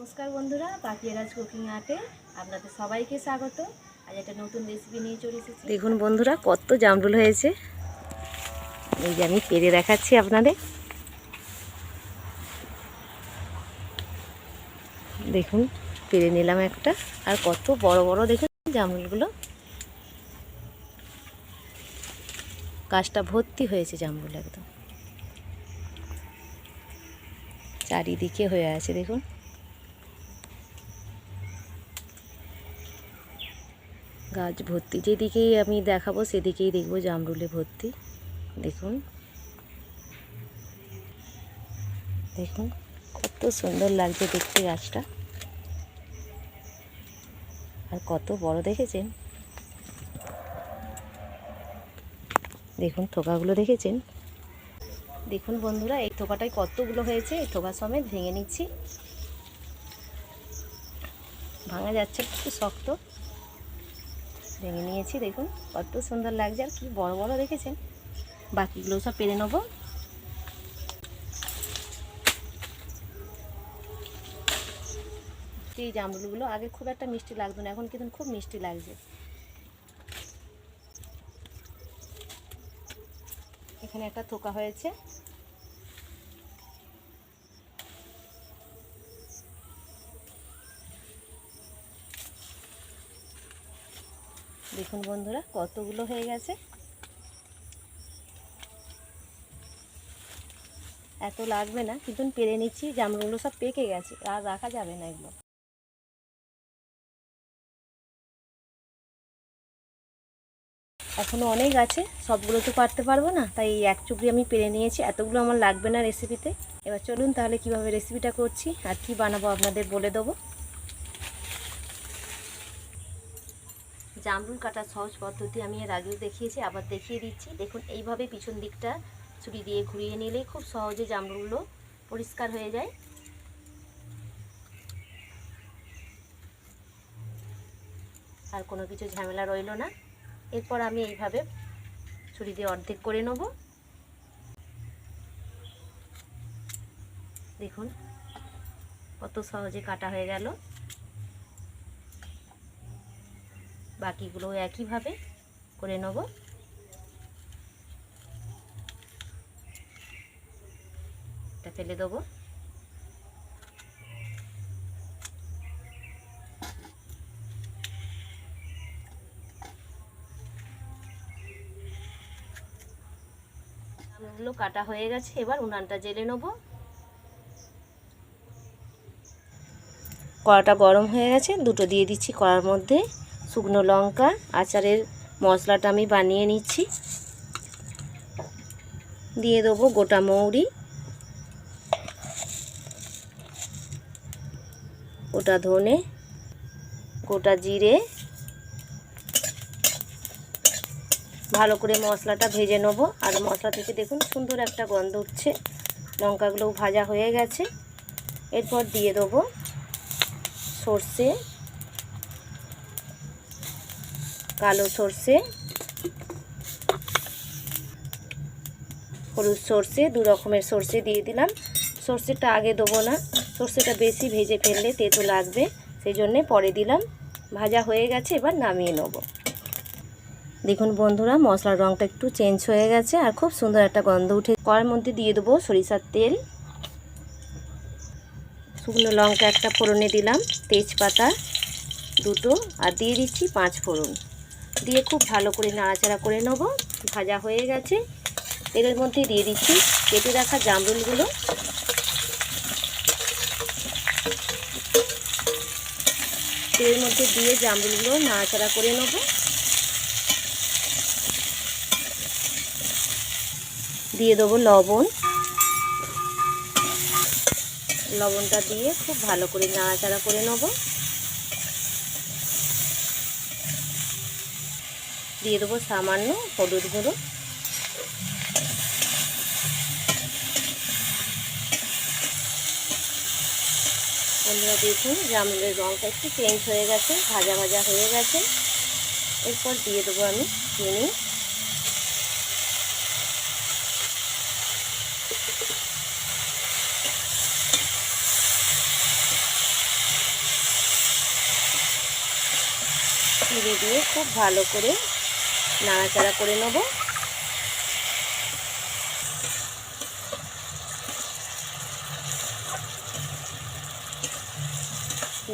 নমস্কার বন্ধুরা পাখিয়ারাজ কুকিং আর্টে আপনাদের সবাইকে স্বাগত। আজ একটা নতুন রেসিপি নিয়ে চলে এসেছি। দেখুন বন্ধুরা, কত জামরুল হয়েছে। এই যে আমি পেরে দেখাচ্ছি আপনাদের। দেখুন, পেরে নিলাম একটা। আর কত বড় বড় দেখুন জামরুলগুলো। গাছটা ভর্তি হয়েছে জামরুল একদম। চারিদিকে হয়ে আছে, দেখুন। গাছ ভর্তি। যেদিকেই আমি দেখাবো, সেদিকেই দেখব জামরুলে ভর্তি। দেখুন। দেখুন, কত সুন্দর লাগছে দেখতে গাছটা। আর কত বড় দেখেছেন? দেখুন, থোকাগুলো দেখেছেন? দেখুন বন্ধুরা, এই থোকাটায় কতগুলো হয়েছে? এই থোকা সমেত ভেঙে নিচ্ছি। ভাঙা যাচ্ছে, একটু শক্ত। ভেঙে নিয়েছি, দেখুন, কত সুন্দর লাগছে আর কি বড় বড় দেখেছেন? বাকিগুলো সব পেরে নেব। এই জামরুলগুলো আগে খুব একটা মিষ্টি লাগতো না, এখন কিন্তু খুব মিষ্টি লাগছে। এখানে একটা থোকা হয়েছে। দেখুন বন্ধুরা, কতগুলো হয়ে গেছে। এত লাগবে না, কিন্তু পেরে নিচ্ছি, জামরুলগুলো সব পেকে গেছে, আর রাখা যাবে না এগুলো। এখনও অনেক আছে, সবগুলো তো পারতে পারব না, তাই এক চুকরি আমি পেরে নিয়েছি, এতগুলো আমার লাগবে না রেসিপিতে এবার চলুন তাহলে কীভাবে রেসিপিটা করছি, আর কি বানাবো আপনাদের বলে দেবো। জামরুল কাটার সহজ পদ্ধতি আমি এর আগেও দেখিয়েছি, আবার দেখিয়ে দিচ্ছি। দেখুন, এইভাবে পিছন দিকটা ছুরি দিয়ে ঘুরিয়ে নিলে খুব সহজে জামরুলগুলো পরিষ্কার হয়ে যায়। আর কোনো কিছু ঝামেলা রইল না। এরপর আমি এইভাবে ছুরি দিয়ে অর্ধেক করে নেব। দেখুন, কত সহজে কাটা হয়ে গেল। বাকিগুলো একইভাবে করে নেব। এটা ফেলে দেবো। আমগুলো কাটা হয়ে গেছে, এবার উনানটা জেলে নেব। কড়াটা গরম হয়ে গেছে, দুটো দিয়ে দিচ্ছি কড়ার মধ্যে। শুকনো লঙ্কা, আচারের মশলাটা আমি বানিয়ে নিচ্ছি। দিয়ে দেবো গোটা মৌরি। গোটা ধনে, গোটা জিরে। ভালো করে মশলাটা ভেজে নেব। আর মশলা থেকে দেখুন সুন্দর একটা গন্ধ উঠছে। লঙ্কাগুলোও ভাজা হয়ে গেছে। এরপর দিয়ে দেবো সর্ষে। কালো সর্ষে, হলুদ সর্ষে, দু রকমের সর্ষে দিয়ে দিলাম। সর্ষেটা আগে দেবো না, সর্ষেটা বেশি ভেজে ফেললে তেতো লাগবে, সেই জন্যে পরে দিলাম। ভাজা হয়ে গেছে, এবার নামিয়ে নেব। দেখুন বন্ধুরা, মশলার রঙটা একটু চেঞ্জ হয়ে গেছে, আর খুব সুন্দর একটা গন্ধ উঠে কড়ার মধ্যে দিয়ে দেবো সরিষার তেল। শুকনো লঙ্কা একটা ফোড়নে দিলাম, তেজপাতা দুটো, আর দিয়ে দিচ্ছি পাঁচ ফোড়ন। দিয়ে খুব ভালো করে নাড়াচাড়া করে নেব। ভাজা হয়ে গেছে। তেলের মধ্যে দিয়ে দিচ্ছি কেটে রাখা জামরুলগুলো। তেলের মধ্যে দিয়ে জামরুলগুলো নাড়াচাড়া করে নেব। দিয়ে দেবো লবণ। লবণটা দিয়ে খুব ভালো করে নাড়াচাড়া করে নেব। দিয়ে দেবো সামান্য হলুদ গুঁড়ো। বন্ধুরা দেখুন জামলের রঙটা একটু চেঞ্জ হয়ে গেছে, ভাজা ভাজা হয়ে গেছে। এরপর দিয়ে দেবো আমি চিনি। চিনি দিয়ে খুব ভালো করে নাড়াচাড়া করে নেব।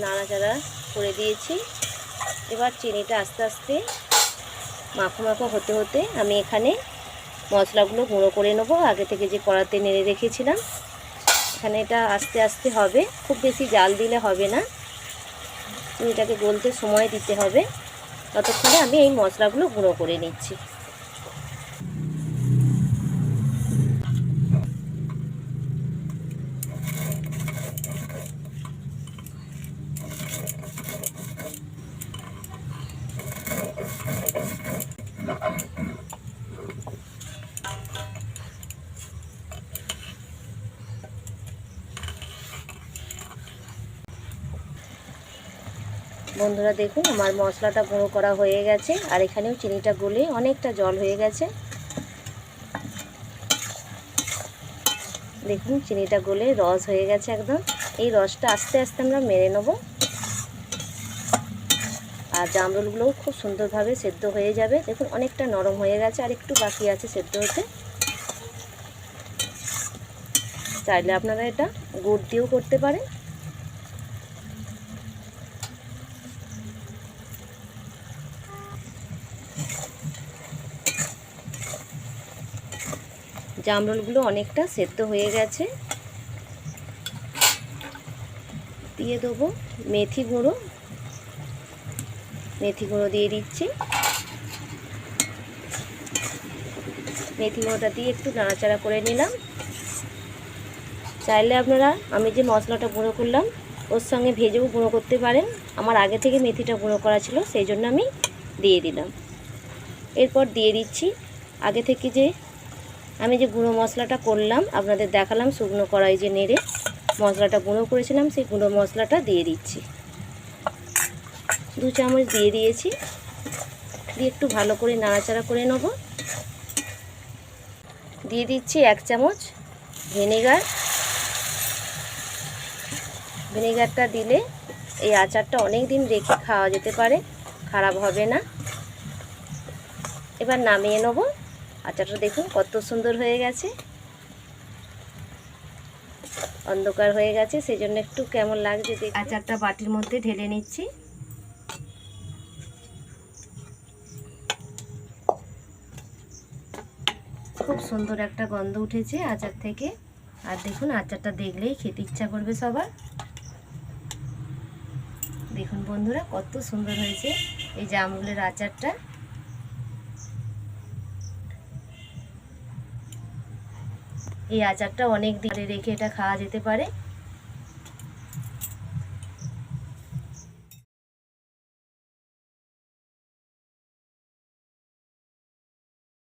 নাড়াচাড়া করে দিয়েছি। এবার চিনিটা আস্তে আস্তে মাখো মাখো হতে হতে আমি এখানে মশলাগুলো গুঁড়ো করে নেব। আগে থেকে যে কড়াতে নেড়ে রেখেছিলাম, এখানে এটা আস্তে আস্তে হবে। খুব বেশি জাল দিলে হবে না। চিনিটাকে গলতে সময় দিতে হবে। ততক্ষণে আমি এই মশলাগুলো গুঁড়ো করে নিচ্ছি। বন্ধুরা দেখুন, আমার মশলাটা গুঁড়ো করা হয়ে গেছে, আর এখানেও চিনিটা গলে অনেকটা জল হয়ে গেছে। দেখুন, চিনিটা গলে রস হয়ে গেছে একদম। এই রসটা আস্তে আস্তে আমরা মেরে নেব। আর জামরুলগুলোও খুব সুন্দরভাবে সেদ্ধ হয়ে যাবে। দেখুন, অনেকটা নরম হয়ে গেছে, আর একটু বাকি আছে সেদ্ধ হতে। চাইলে আপনারা এটা গুড় দিয়েও করতে পারেন। জামরুলগুলো অনেকটা সেদ্ধ হয়ে গেছে। দিয়ে দেবো মেথি গুঁড়ো। মেথি গুঁড়ো দিয়ে দিচ্ছি। মেথি গুঁড়োটা দিয়ে একটু নাড়াচাড়া করে নিলাম। চাইলে আপনারা, আমি যে মশলাটা গুঁড়ো করলাম, ওর সঙ্গে ভেজেও গুঁড়ো করতে পারেন। আমার আগে থেকে মেথিটা গুঁড়ো করা ছিল, সেই জন্য আমি দিয়ে দিলাম। এরপর দিয়ে দিচ্ছি। আগে থেকে যে আমি যে গুঁড়ো মশলাটা করলাম, আপনাদের দেখালাম শুকনো কড়াই যে নেড়ে মশলাটা গুঁড়ো করেছিলাম, সেই গুঁড়ো মশলাটা দিয়ে দিচ্ছি। দু চামচ দিয়ে দিয়েছি। দিয়ে একটু ভালো করে নাড়াচাড়া করে নেব। দিয়ে দিচ্ছি এক চামচ ভিনেগার। ভিনেগারটা দিলে এই আচারটা অনেক দিন রেখে খাওয়া যেতে পারে, খারাপ হবে না। এবার নামিয়ে নেব। আচারটা দেখুন কত সুন্দর হয়ে গেছে। অন্ধকার হয়ে গেছে সেই জন্য একটু কেমন লাগছে আচারটা বাটির মধ্যে ঢেলে নিচ্ছি। খুব সুন্দর একটা গন্ধ উঠেছে আচার থেকে। আর দেখুন, আচারটা দেখলেই খেতে ইচ্ছা করবে সবার। দেখুন বন্ধুরা, কত সুন্দর হয়েছে এই জামরুলের আচারটা। এই আচারটা অনেক দিন রেখে এটা খাওয়া যেতে পারে।